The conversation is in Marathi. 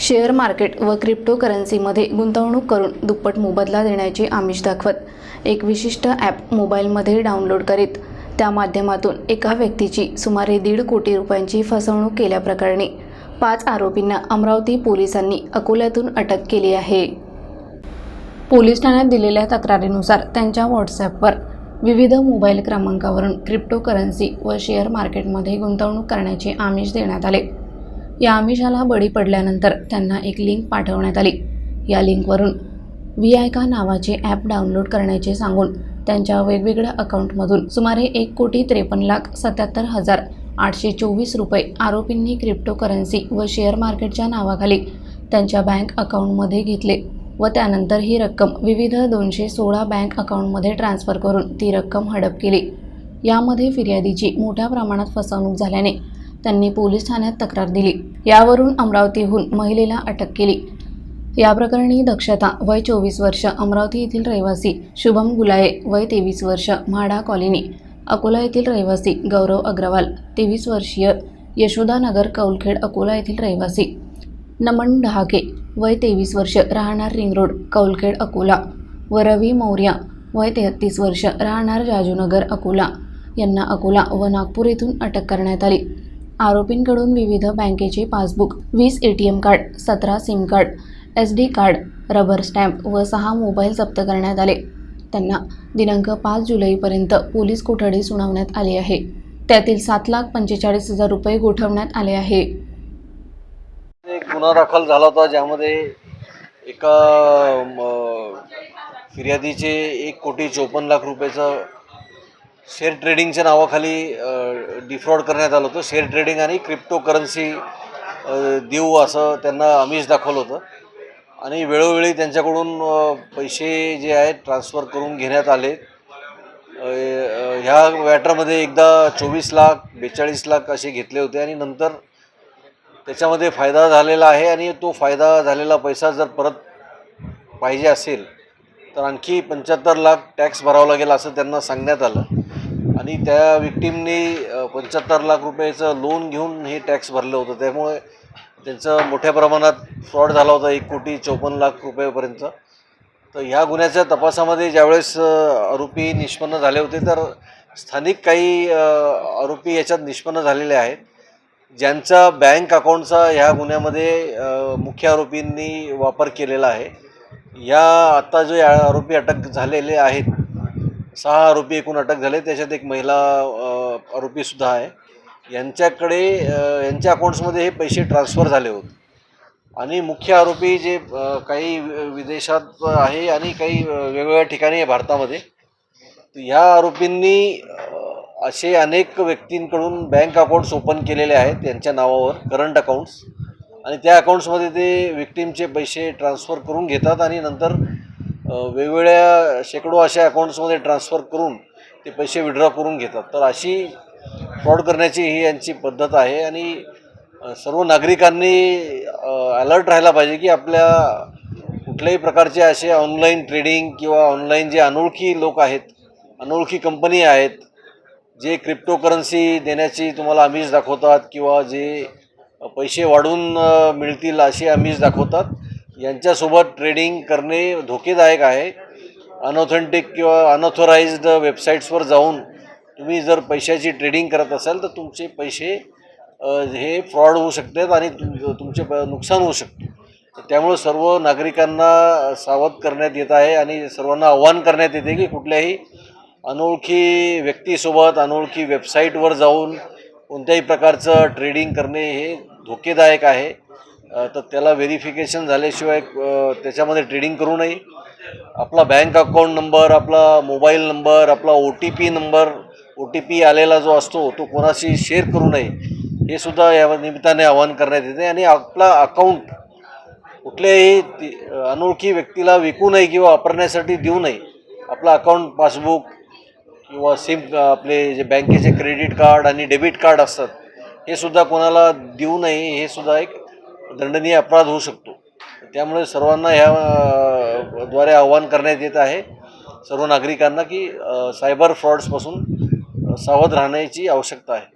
शेअर मार्केट व क्रिप्टोकरन्सीमध्ये गुंतवणूक करून दुप्पट मोबदला देण्याचे आमिष दाखवत एक विशिष्ट ॲप मोबाईलमध्ये डाउनलोड करीत त्या माध्यमातून एका व्यक्तीची सुमारे दीड कोटी रुपयांची फसवणूक केल्याप्रकरणी पाच आरोपींना अमरावती पोलिसांनी अकोल्यातून अटक केली आहे. पोलीस ठाण्यात दिलेल्या तक्रारीनुसार त्यांच्या व्हॉट्सॲपवर विविध मोबाईल क्रमांकावरून क्रिप्टोकरन्सी व शेअर मार्केटमध्ये गुंतवणूक करण्याचे आमिष देण्यात आले. या आमिषाला बळी पडल्यानंतर त्यांना एक लिंक पाठवण्यात आली. या लिंकवरून व्ही आय का नावाचे ॲप डाउनलोड करण्याचे सांगून त्यांच्या वेगवेगळ्या अकाउंटमधून सुमारे एक कोटी त्रेपन्न लाख सत्याहत्तर हजार आठशे चोवीस रुपये आरोपींनी क्रिप्टोकरन्सी व शेअर मार्केटच्या नावाखाली त्यांच्या बँक अकाउंटमध्ये घेतले व त्यानंतर ही रक्कम विविध दोनशे सोळा बँक अकाउंटमध्ये ट्रान्स्फर करून ती रक्कम हडप केली. यामध्ये फिर्यादीची मोठ्या प्रमाणात फसवणूक झाल्याने त्यांनी पोलीस ठाण्यात तक्रार दिली. यावरून अमरावतीहून महिलेला अटक केली. या प्रकरणी दक्षता वय चोवीस वर्ष अमरावती येथील रहिवासी शुभम गुलाये वय तेवीस वर्ष म्हाडा कॉलनी अकोला येथील रहिवासी गौरव अग्रवाल तेवीस वर्षीय यशोदानगर कौलखेड अकोला येथील रहिवासी नमन डहाके वय तेवीस वर्ष राहणार रिंग रोड कौलखेड अकोला व रवी मौर्या वय तेहत्तीस वर्ष राहणार जाजूनगर अकोला यांना अकोला व नागपूर येथून अटक करण्यात आली. आरोपींकडून विविध बँकेचे पासबुक वीस ए टी एम कार्ड सतरा SIM card S D card rubber stamp व सहा मोबाईल जप्त करण्यात आले. त्यांना दिनांक पाच जुलैपर्यंत पोलीस कोठडी सुनावण्यात आली आहे. त्यातील सात लाख पंचेचाळीस हजार रुपये गोठवण्यात आले आहे. एक गुन्हा दाखल झाला होता ज्यामध्ये एका फिर्यादीचे एक कोटी चोपन्न लाख रुपयाचं शेअर ट्रेडिंगच्या नावाखाली डिफ्रॉड करण्यात आलं होतं. शेअर ट्रेडिंग आणि क्रिप्टो करन्सी देऊ असं त्यांना आमिष दाखवलं होतं. आणि वेळोवेळी त्यांच्याकडून पैसे जे आहेत ट्रान्सफर करून घेण्यात आले. ह्या वॅटरमध्ये एकदा चोवीस लाख बेचाळीस लाख असे घेतले होते आणि नंतर त्याच्यामध्ये फायदा झालेला आहे आणि तो फायदा झालेला पैसा जर परत पाहिजे असेल तर आणखी पंच्याहत्तर लाख टॅक्स भरावा लागेल असं त्यांना सांगण्यात आलं. आणि त्या विक्टीमनी पंच्याहत्तर लाख रुपयाचं लोन घेऊन हे टॅक्स भरलं होतं. त्यामुळे त्यांचं मोठ्या प्रमाणात फ्रॉड झाला होता. एक कोटी चौपन्न लाख रुपयापर्यंत. तर ह्या गुन्ह्याच्या तपासामध्ये ज्यावेळेस आरोपी निष्पन्न झाले होते तर स्थानिक काही आरोपी याच्यात निष्पन्न झालेले आहेत. ज्यांचा बँक अकाउंटचा ह्या गुन्ह्यामध्ये मुख्य आरोपींनी वापर केलेला आहे. या आत्ता जे आरोपी अटक झालेले आहेत सहा आरोपी एकूण अटक झाले. त्याच्यात एक महिला आरोपीसुद्धा आहे. यांच्याकडे यांच्या अकाउंट्समध्ये हे पैसे ट्रान्सफर झाले होते. आणि मुख्य आरोपी जे काही विदेशात आहे आणि काही वेगवेगळ्या ठिकाणी आहे भारतामध्ये तर ह्या आरोपींनी असे अनेक व्यक्तींकडून बँक अकाउंट्स ओपन केलेले आहेत त्यांच्या नावावर करंट अकाउंट्स. आणि त्या अकाउंट्समध्ये ते विक्टीमचे पैसे ट्रान्सफर करून घेतात आणि नंतर वेगवेगळ्या शेकडो अशा अकाउंट्समध्ये ट्रान्सफर करून ते पैसे विड्रॉ करून घेतात. तर अशी फ्रॉड करण्याची ही यांची पद्धत आहे आणि सर्व नागरिकांनी अलर्ट राहायला पाहिजे की आपल्या कुठल्याही प्रकारचे असे ऑनलाईन ट्रेडिंग किंवा ऑनलाईन जे अनोळखी लोक आहेत अनोळखी कंपनी आहेत जे क्रिप्टो करन्सी देण्याची तुम्हाला आमिष दाखवतात किंवा जे पैसे वाढवून मिळतील असे आमिष दाखवतात यांच्यासोबत ट्रेडिंग करणे धोकेदायक आहे. अनऑथेंटिक किंवा अनऑथोराइज्ड वेबसाईट्सवर जाऊन तुम्ही जर पैशाची ट्रेडिंग करत असाल तर तुमचे पैसे हे फ्रॉड होऊ शकतात आणि तुम तुमचे प- नुकसान होऊ शकते. त्यामुळं त्यामुळे सर्व नागरिकांना सावध करण्यात येत आहे आणि सर्वांना आव्हान करण्यात येते की कुठल्याही अनोळखी व्यक्तीसोबत अनोळखी वेबसाईटवर जाऊन कोणत्याही प्रकारचं ट्रेडिंग करणे हे धोकेदायक आहे. तर त्याला व्हेरिफिकेशन झाल्याशिवाय त्याच्यामध्ये ट्रेडिंग करू नये. आपला बँक अकाउंट नंबर आपला मोबाईल नंबर आपला O T P number O T P आलेला जो असतो तो कोणाशी शेअर करू नये. हे सुद्धा या निमित्ताने आवाहन करण्यात येते. आणि आपला अकाउंट कुठल्याही ती- अनोळखी व्यक्तीला विकू नये किंवा वापरण्यासाठी देऊ नये. आपला अकाउंट पासबुक किंवा सिम आपले जे बँकेचे क्रेडिट कार्ड आणि डेबिट कार्ड असतात हे सुद्धा कोणाला देऊ नये. हे सुद्धा एक दंडनीय अपराध होऊ शकतो. त्यामुळे सर्वांना ह्या द्वारे आव्हान करण्यात येत आहे. सर्व नागरिकांना की सायबर फ्रॉड्सपासून सावध राहण्याची आवश्यकता आहे.